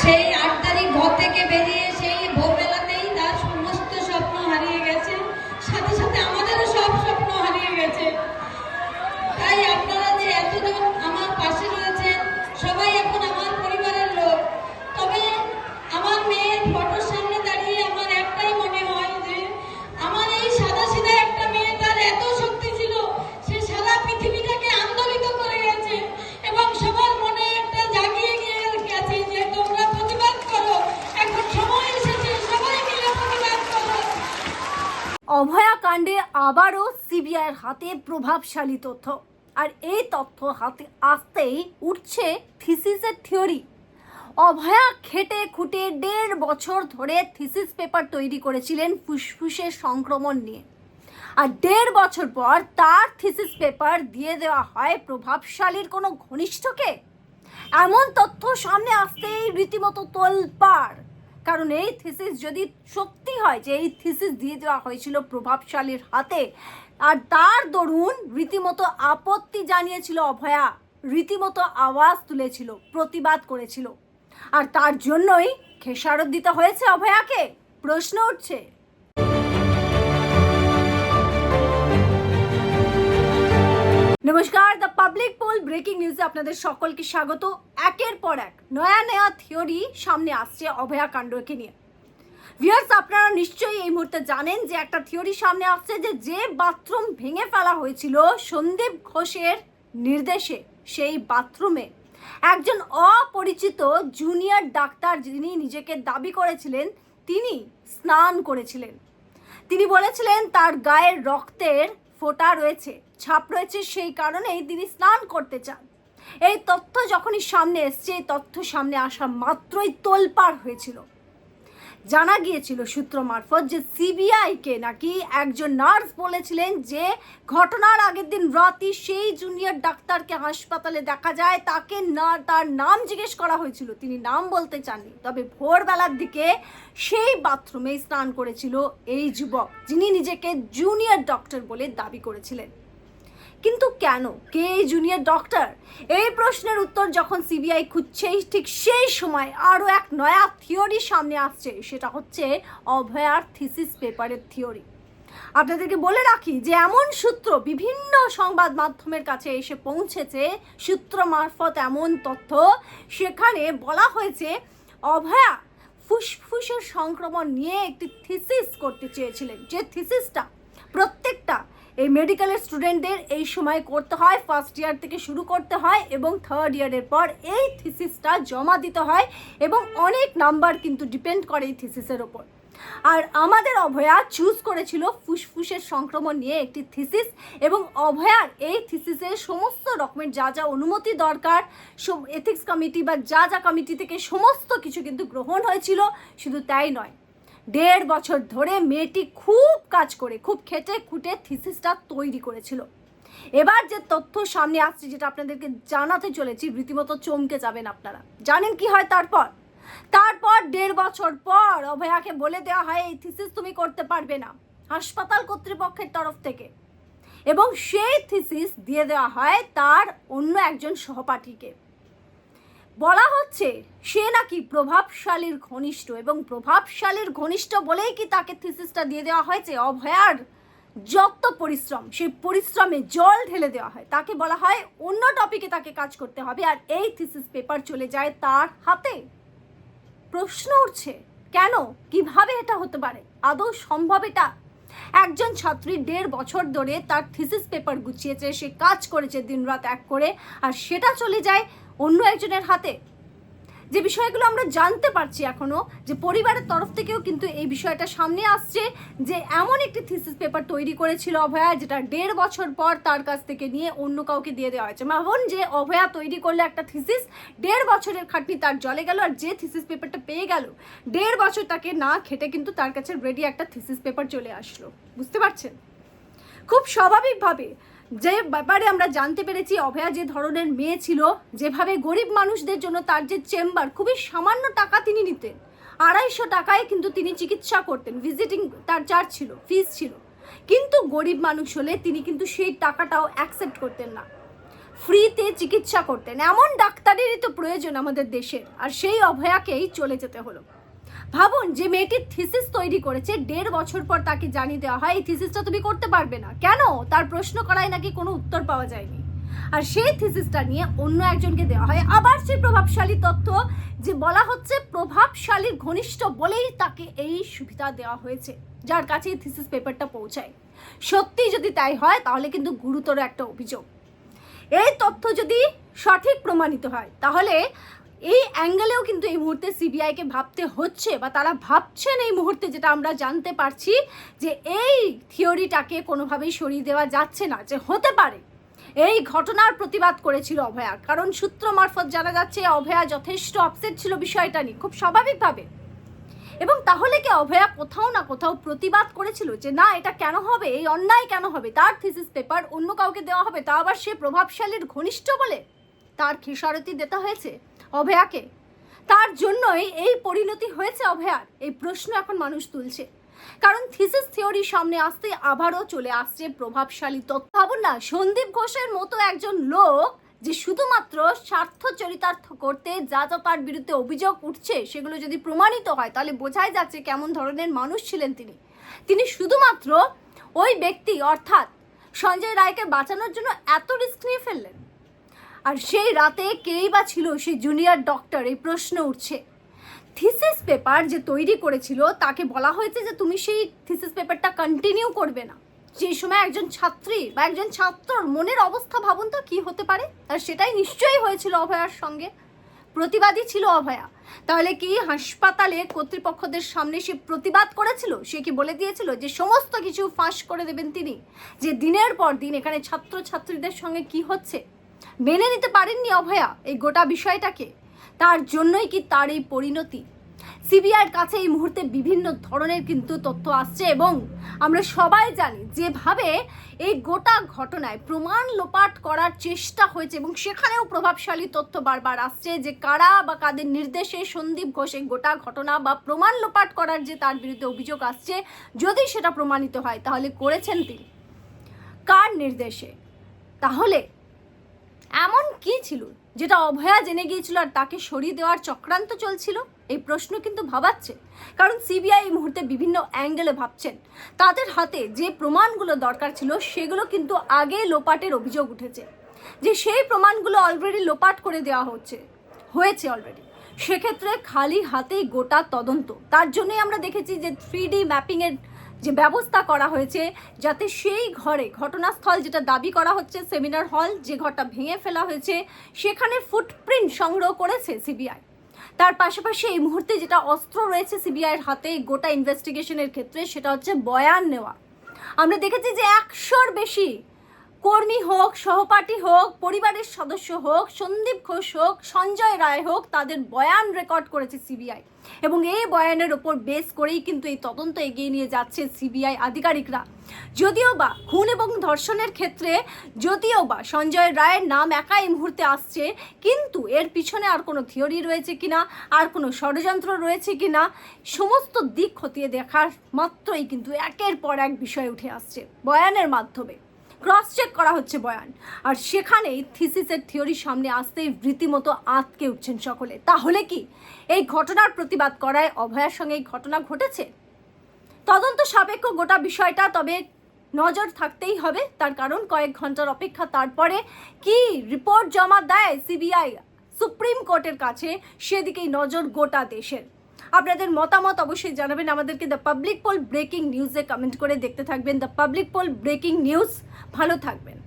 সেই আট তারিখ ঘর থেকে বেরিয়ে আবারও সিবিআইয়ের হাতে প্রভাবশালী তথ্য। আর এই তথ্য হাতে আসতেই উঠছে থিসিসের থিওরি। অভয়া খেটে খুঁটে দেড় বছর ধরে থিসিস পেপার তৈরি করেছিলেন ফুসফুসের সংক্রমণ নিয়ে। আর দেড় বছর পর তার থিসিস পেপার দিয়ে দেওয়া হয় প্রভাবশালীর কোনো ঘনিষ্ঠকে। এমন তথ্য সামনে আসতেই রীতিমতো তোলপাড়। কারণ এই থিসিস যদি সত্যি হয় যে এই থিসিস দিয়ে দেওয়া হয়েছিল প্রভাবশালীর হাতে, আর তার দরুন রীতিমতো আপত্তি জানিয়েছিল অভয়া, রীতিমতো আওয়াজ তুলেছিল, প্রতিবাদ করেছিল। আর তার জন্যই খেসারত দিতে হয়েছে অভয়াকে? প্রশ্ন উঠছে। নমস্কার দ্য পাবলিক পোল ব্রেকিং নিউজে আপনাদের সকলকে স্বাগত। একের পর এক নয়া নয়া থিওরি সামনে আসছে অভয়া কাণ্ডকে নিয়ে। ভিউয়ার্স আপনারা নিশ্চয়ই এই মুহূর্তে জানেন যে একটা থিওরি সামনে আসছে যে যে বাথরুম ভেঙে ফেলা হয়েছিল সন্দীপ ঘোষের নির্দেশে, সেই বাথরুমে একজন অপরিচিত জুনিয়র ডাক্তার যিনি নিজেকে দাবি করেছিলেন, তিনি স্নান করেছিলেন। তিনি বলেছিলেন, তার গায়ের রক্তের ফোঁটা রয়েছে, ছাপ রয়েছে, সেই কারণেই তিনি স্নান করতে চান। এই তথ্য যখনই সামনে এসছে, এই তথ্য সামনে আসা মাত্রই তোলপাড় হয়েছিল। জানা গিয়েছিল সূত্র মারফত যে সিবিআইকে নাকি একজন নার্স বলেছিলেন যে ঘটনার আগের দিন রাতে সেই জুনিয়র ডাক্তারকে হাসপাতালে দেখা যায়। তাকে না, তার নাম জিজ্ঞেস করা হয়েছিল। তিনি নাম বলতে চাননি। তবে ভোরবেলার দিকে সেই বাথরুমে স্নান করেছিল এই যুবক, যিনি নিজেকে জুনিয়র ডক্টর বলে দাবি করেছিলেন। কিন্তু কেন? কে জুনিয়র ডক্টর এই প্রশ্নের উত্তর যখন সিবিআই খুঁজছে ঠিক সেই সময় আরও এক নয়া থিওরি সামনে আসছে, সেটা হচ্ছে অভয়ার থিসিস পেপারের থিওরি আপনাদেরকে বলে রাখি যে এমন সূত্র বিভিন্ন সংবাদ মাধ্যমের কাছে এসে পৌঁছেছে, সূত্র মারফত এমন তথ্য। সেখানে বলা হয়েছে, অভয়া ফুসফুসের সংক্রমণ নিয়ে একটি থিসিস করতে চেয়েছিলেন। যে থিসিসটা প্রত্যেকটা এই মেডিকেলের স্টুডেন্টদের এই সময় করতে হয় ফার্স্ট ইয়ার থেকে শুরু করতে হয় এবং থার্ড ইয়ারের পর এই থিসিসটা জমা দিতে হয় এবং অনেক নাম্বার কিন্তু ডিপেন্ড করে এই থিসিসের ওপর আর আমাদের অভয়া চুজ করেছিল ফুসফুসের সংক্রমণ নিয়ে একটি থিসিস এবং অভয়ার এই থিসিসের সমস্ত রকমের যা যা অনুমতি দরকার এথিক্স কমিটি বা যা যা কমিটি থেকে সমস্ত কিছু কিন্তু গ্রহণ হয়েছিল, শুধু তাই নয়। দেড় বছর ধরে মেয়েটি খুব কাজ করে, খুব খেটে খুঁটে থিসিসটা তৈরি করেছিল। এবার যে তথ্য সামনে আসছে যেটা আপনাদেরকে জানাতে চলেছি, রীতিমতো চমকে যাবেন আপনারা। জানেন কি হয় তারপর? তারপর দেড় বছর পর অভয়াকে বলে দেওয়া হয়, এই থিসিস তুমি করতে পারবে না। হাসপাতাল কর্তৃপক্ষের তরফ থেকে। এবং সেই থিসিস দিয়ে দেওয়া হয় তার অন্য একজন সহপাঠীকে। বলা হচ্ছে, সে নাকি প্রভাবশালীর ঘনিষ্ঠ এবং প্রভাবশালীর ঘনিষ্ঠ বলেই কি তাকে থিসিসটা দিয়ে দেওয়া হয়েছে? অভয়ার যত পরিশ্রম সেই পরিশ্রমে জল ঢেলে দেওয়া হয়। তাকে বলা হয়, অন্য টপিকে তাকে কাজ করতে হবে আর এই থিসিস পেপার চলে যায় তার হাতে। প্রশ্ন উঠছে, কেন? কীভাবে এটা হতে পারে? আদৌ সম্ভব এটা? একজন ছাত্রী দেড় বছর ধরে তার থিসিস পেপার গুছিয়েছে, সে কাজ করেছে দিনরাত এক করে, আর সেটা চলে যায় অন্য একজনের হাতে। যে বিষয়গুলো আমরা জানতে পারছি এখনও, যে পরিবারের তরফ থেকেও কিন্তু এই বিষয়টা সামনে আসছে, যে এমন একটি থিসিস পেপার তৈরি করেছিল অভয়া, যেটা দেড় বছর পর তার কাছ থেকে নিয়ে অন্য কাউকে দিয়ে দেওয়া হয়েছে। ভাবুন যে অভয়া তৈরি করলে একটা থিসিস দেড় বছরের খাটনি তার জলে গেল আর যে থিসিস পেপারটা পেয়ে গেল, দেড় বছর তাকে না খেটে কিন্তু তার কাছে রেডি একটা থিসিস পেপার চলে আসলো। বুঝতে পারছেন? খুব স্বাভাবিকভাবে যে ব্যাপারে আমরা জানতে পেরেছি, অভয়া যে ধরনের মেয়ে ছিল, যেভাবে গরিব মানুষদের জন্য তার যে চেম্বার, খুবই সামান্য টাকা তিনি নিতেন। আড়াইশো টাকায় কিন্তু তিনি চিকিৎসা করতেন ভিজিটিং তার চার্জ ছিল ফিস ছিল। কিন্তু গরিব মানুষ হলে তিনি কিন্তু সেই টাকাটাও অ্যাকসেপ্ট করতেন না। ফ্রিতে চিকিৎসা করতেন। এমন ডাক্তারেরই তো প্রয়োজন আমাদের দেশের। আর সেই অভয়াকেই চলে যেতে হলো। ভাবুন যে মেয়েটি থিসিস তৈরি করেছে, দেড় বছর পর তাকে জানিয়ে দেওয়া হয়, এই থিসিসটা তুমি করতে পারবে না। কেন? তার প্রশ্ন করায় নাকি কোনো উত্তর পাওয়া যায়নি। আর সেই থিসিসটা নিয়ে অন্য একজনকে দেওয়া হয়। আবার সেই প্রভাবশালী তথ্য যে বলা হচ্ছে প্রভাবশালীর ঘনিষ্ঠ বলেই তাকে এই সুবিধা দেওয়া হয়েছে, যার কাছে এই থিসিস পেপারটা পৌঁছায়। সত্যি যদি তাই হয়, তাহলে কিন্তু গুরুতর একটা অভিযোগ। এই তথ্য যদি সঠিক প্রমাণিত হয়, তাহলে এই অ্যাঙ্গেলেও কিন্তু এই মুহূর্তে সিবিআইকে ভাবতে হচ্ছে বা তারা ভাবছেন এই মুহূর্তে যেটা আমরা জানতে পারছি যে এই থিওরিটাকে কোনোভাবেই সরিয়ে দেওয়া যাচ্ছে না, যে হতে পারে। এই ঘটনার প্রতিবাদ করেছিল অভয়া। কারণ সূত্র মারফত জানা যাচ্ছে অভয়া যথেষ্ট আপসেট ছিল বিষয়টা নিয়ে, খুব স্বাভাবিকভাবে। এবং তাহলে কি অভয়া কোথাও না কোথাও প্রতিবাদ করেছিল যে না, এটা কেন হবে? এই অন্যায় কেন হবে? তার থিসিস পেপার অন্য কাউকে দেওয়া হবে, তা আবার সে প্রভাবশালীর ঘনিষ্ঠ বলে? তার খেসারতি দিতে হয়েছে? অভয়াকে? তার জন্যই এই পরিণতি হয়েছে অভয়ার, এই প্রশ্ন এখন মানুষ তুলছে। কারণ থিসিস থিওরি সামনে আসতে আবারও চলে আসছে প্রভাবশালী তথ্য। ভাবুন না সন্দীপ ঘোষের মতো একজন লোক যে শুধুমাত্র স্বার্থ চরিতার্থ করতে যা যা তার বিরুদ্ধে অভিযোগ উঠছে সেগুলো যদি প্রমাণিত হয়, তাহলে বোঝাই যাচ্ছে কেমন ধরনের মানুষ ছিলেন তিনি। তিনি শুধুমাত্র ওই ব্যক্তি, অর্থাৎ সঞ্জয় রায়কে বাঁচানোর জন্য এত রিস্ক নিয়ে ফেললেন। আর সেই রাতে কেই বা ছিল সেই জুনিয়র ডক্টর এই প্রশ্ন উঠছে। থিসিস পেপার যে তৈরি করেছিল, তাকে বলা হয়েছে যে তুমি সেই থিসিস পেপারটা কন্টিনিউ করবে না। সেই সময় একজন ছাত্রী বা একজন ছাত্রর মনের অবস্থা ভাবুন তো কি হতে পারে? আর সেটাই নিশ্চয়ই হয়েছিল অভয়ার সঙ্গে। প্রতিবাদী ছিল অভয়া। তাহলে কি হাসপাতালে কর্তৃপক্ষদের সামনে সে প্রতিবাদ করেছিল? সে কি বলে দিয়েছিল যে সমস্ত কিছু ফাঁস করে দেবেন তিনি? যে দিনের পর দিন এখানে ছাত্র ছাত্রীদের সঙ্গে কি হচ্ছে? মেনে নিতে পারেননি অভয়া এই গোটা বিষয়টাকে। তার জন্যই কি তার এই পরিণতি? সিবিআইয়ের কাছে এই মুহূর্তে বিভিন্ন ধরনের কিন্তু তথ্য আসছে এবং আমরা সবাই জানি যেভাবে এই গোটা ঘটনায় প্রমাণ লোপাট করার চেষ্টা হয়েছে এবং সেখানেও প্রভাবশালী তথ্য বারবার আসছে যে কারা বা কাদের নির্দেশে সন্দীপ ঘোষ এই গোটা ঘটনা বা প্রমাণ লোপাট করার যে তার বিরুদ্ধে অভিযোগ আসছে, যদি সেটা প্রমাণিত হয় তাহলে করেছেন তিনি। কার নির্দেশে? তাহলে কি ছিল? যেটা অভয়া জেনে গিয়েছিল আর তাকে সরিয়ে দেওয়ার চক্রান্ত চলছিল? এই প্রশ্ন কিন্তু ভাবাচ্ছে। কারণ সিবিআই এই মুহূর্তে বিভিন্ন অ্যাঙ্গেলে ভাবছেন। তাদের হাতে যে প্রমাণগুলো দরকার ছিল, সেগুলো কিন্তু আগে লোপাটের অভিযোগ উঠেছে। যে সেই প্রমাণগুলো অলরেডি লোপাট করে দেওয়া হচ্ছে। হয়েছে অলরেডি সেক্ষেত্রে খালি হাতেই গোটা তদন্ত। তার জন্যই আমরা দেখেছি যে থ্রি ডি ম্যাপিংয়ের যে ব্যবস্থা করা হয়েছে যাতে সেই ঘরে, ঘটনাস্থল যেটা দাবি করা হচ্ছে, সেমিনার হল যে ঘরটা ভেঙে ফেলা হয়েছে, সেখানে ফুটপ্রিন্ট সংগ্রহ করেছে সিবিআই। তার পাশাপাশি এই মুহূর্তে যেটা অস্ত্র রয়েছে সিবিআইয়ের হাতে, গোটা ইনভেস্টিগেশনের ক্ষেত্রে, সেটা হচ্ছে বয়ান নেওয়া। আমরা দেখেছি যে একশোর বেশি কর্মী হোক, সহপাঠী হোক, পরিবারের সদস্য হোক, সন্দীপ ঘোষ হোক, সঞ্জয় রায় হোক, তাদের বয়ান রেকর্ড করেছে সিবিআই। এবং এই বয়ানের ওপর বেস করেই কিন্তু এই তদন্ত এগিয়ে নিয়ে যাচ্ছে সিবিআই আধিকারিকরা। যদিও বা খুন এবং ধর্ষণের ক্ষেত্রে, যদিও বা সঞ্জয় রায়ের নাম একা এই মুহূর্তে আসছে, কিন্তু এর পিছনে আর কোনো থিওরি রয়েছে কিনা, আর কোনো ষড়যন্ত্র রয়েছে কিনা, সমস্ত দিক খতিয়ে দেখার মাত্রই কিন্তু একের পর এক বিষয় উঠে আসছে বয়ানের মাধ্যমে। ক্রস চেক করা হচ্ছে বয়ান। আর সেখানেই থিসিসের থিওরি সামনে আসতেই রীতিমতো আঁতকে উঠছেন সকলে। তাহলে কি এই ঘটনার প্রতিবাদ করায় অভয়ার সঙ্গে এই ঘটনা ঘটেছে? তদন্ত সাপেক্ষ গোটা বিষয়টা, তবে নজর থাকতেই হবে। তার কারণ কয়েক ঘণ্টার অপেক্ষা তারপরে কি রিপোর্ট জমা দেয় সিবিআই সুপ্রিম কোর্টের কাছে, সেদিকেই নজর গোটা দেশের। আপনাদের মতামত অবশ্যই জানাবেন। আমাদেরকে দ্য পাবলিক পোল ব্রেকিং নিউজে কমেন্ট করে দেখতে থাকবেন। The public poll breaking news ভালো থাকবেন।